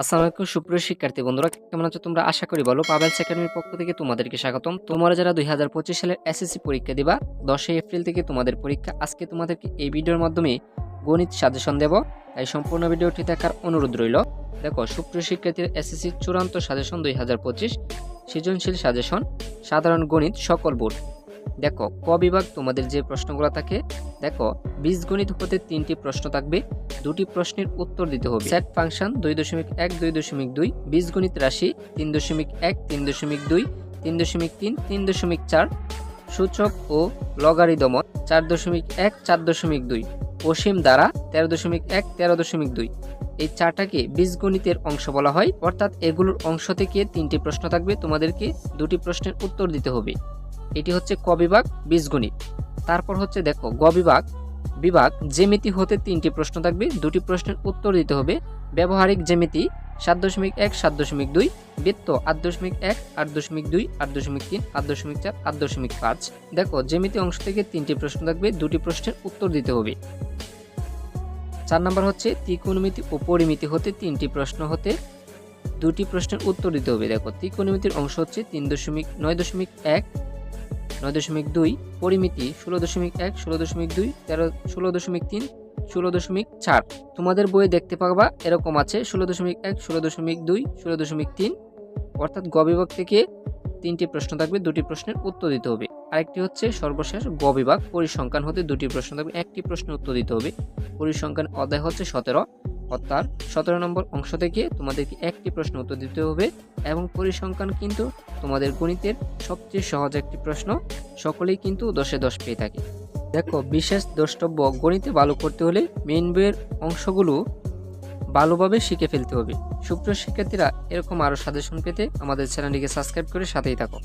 আসসালামু আলাইকুম, সুপ্রিয় শিক্ষার্থী বন্ধুরা, কেমন আছো তোমরা? আশা করি বলো পাবেলস একাডেমির পক্ষ থেকে তোমাদেরকে স্বাগতম। তোমরা যারা দুই হাজার পঁচিশ সালের এসএসসি পরীক্ষা দিবা, দশই এপ্রিল থেকে তোমাদের পরীক্ষা। আজকে তোমাদেরকে এই ভিডিওর মাধ্যমে গণিত সাজেশন দেব। তাই সম্পূর্ণ ভিডিওটি দেখার অনুরোধ রইল। দেখো, সুপ্রিয় শিক্ষার্থীর এসএসসি চূড়ান্ত সাজেশন দুই হাজার পঁচিশ, সৃজনশীল সাজেশন, সাধারণ গণিত, সকল বোর্ড। দেখো, ক বিভাগ তোমাদের যে প্রশ্নগুলো থাকে, দেখো, বীজগণিত হতে তিনটি প্রশ্ন থাকবে, দুটি প্রশ্নের উত্তর দিতে হবে। সেট ফাংশন দুই দশমিক এক, দুই দশমিক দুই, বীজগণিত রাশি তিন দশমিক এক, তিন দশমিক দুই, তিন দশমিক তিন তিন দশমিক চার, সূচক ও লগারি লগারিদম চার দশমিক এক, চার দশমিক দুই, অসীম দ্বারা তেরো দশমিক এক, তেরো দশমিক দুই। এই চারটাকে বীজগণিতের অংশ বলা হয়, অর্থাৎ এগুলোর অংশ থেকে তিনটি প্রশ্ন থাকবে, তোমাদেরকে দুটি প্রশ্নের উত্তর দিতে হবে। এটি হচ্ছে ক বিভাগ বীজগণিত তারপর হচ্ছে দেখো, গ বিভাগ বিভাগ, জ্যামিতি হতে তিনটি প্রশ্ন থাকবে। দুটি প্রশ্নের উত্তর দিতে হবে। ব্যবহারিক জ্যামিতি, সাত দশমিক এক, সাত দশমিক দুই। বৃত্ত, আট দশমিক এক, আট দশমিক দুই, আট দশমিক তিন, আট দশমিক চার, আট দশমিক পাঁচ। দেখো, জ্যামিতি অংশ থেকে তিনটি প্রশ্ন থাকবে। দুটি প্রশ্নের উত্তর দিতে হবে। চার নম্বর হচ্ছে, ত্রিকোণমিতি ও পরিমিতি হতে তিনটি প্রশ্ন হতে দুটি প্রশ্নের উত্তর দিতে হবে। দেখো, ত্রিকোণমিতির অংশ হচ্ছে তিন দশমিক নয় দশমিক এক নয় দশমিক দুই, পরিমিতি ষোলো দশমিক এক, ষোলো দশমিক দুই, তেরো, ষোলো দশমিক তিন, ষোলো দশমিক চার। তোমাদের বইয়ে দেখতে পাবা এরকম আছে, ষোলো দশমিক এক, ষোলো দশমিক দুই, ষোলো দশমিক তিন। অর্থাৎ গ বিভাগ থেকে তিনটি প্রশ্ন থাকবে, দুটি প্রশ্নের উত্তর দিতে হবে। আরেকটি হচ্ছে সর্বশেষ গ বিভাগ, পরিসংখ্যান হতে দুটি প্রশ্ন থাকবে, একটি প্রশ্নের উত্তর দিতে হবে। পরিসংখ্যান অধ্যায় হচ্ছে সতেরো। অর্থাৎ সতেরো নম্বর অংশ থেকে তোমাদেরকে একটি প্রশ্ন উত্তর দিতে হবে এবং পরিসংখ্যান কিন্তু তোমাদের গণিতের সবচেয়ে সহজ একটি প্রশ্ন। সকলেই কিন্তু দশে দশ পেয়ে থাকে। দেখো, বিশেষ দ্রষ্টব্য গণিতে ভালো করতে হলে মেন বইয়ের অংশগুলো ভালোভাবে শিখে ফেলতে হবে। সুপ্রিয় শিক্ষার্থীরা, এরকম আরও সাজেশন পেতে আমাদের চ্যানেলটিকে সাবস্ক্রাইব করে সাথেই থাকো।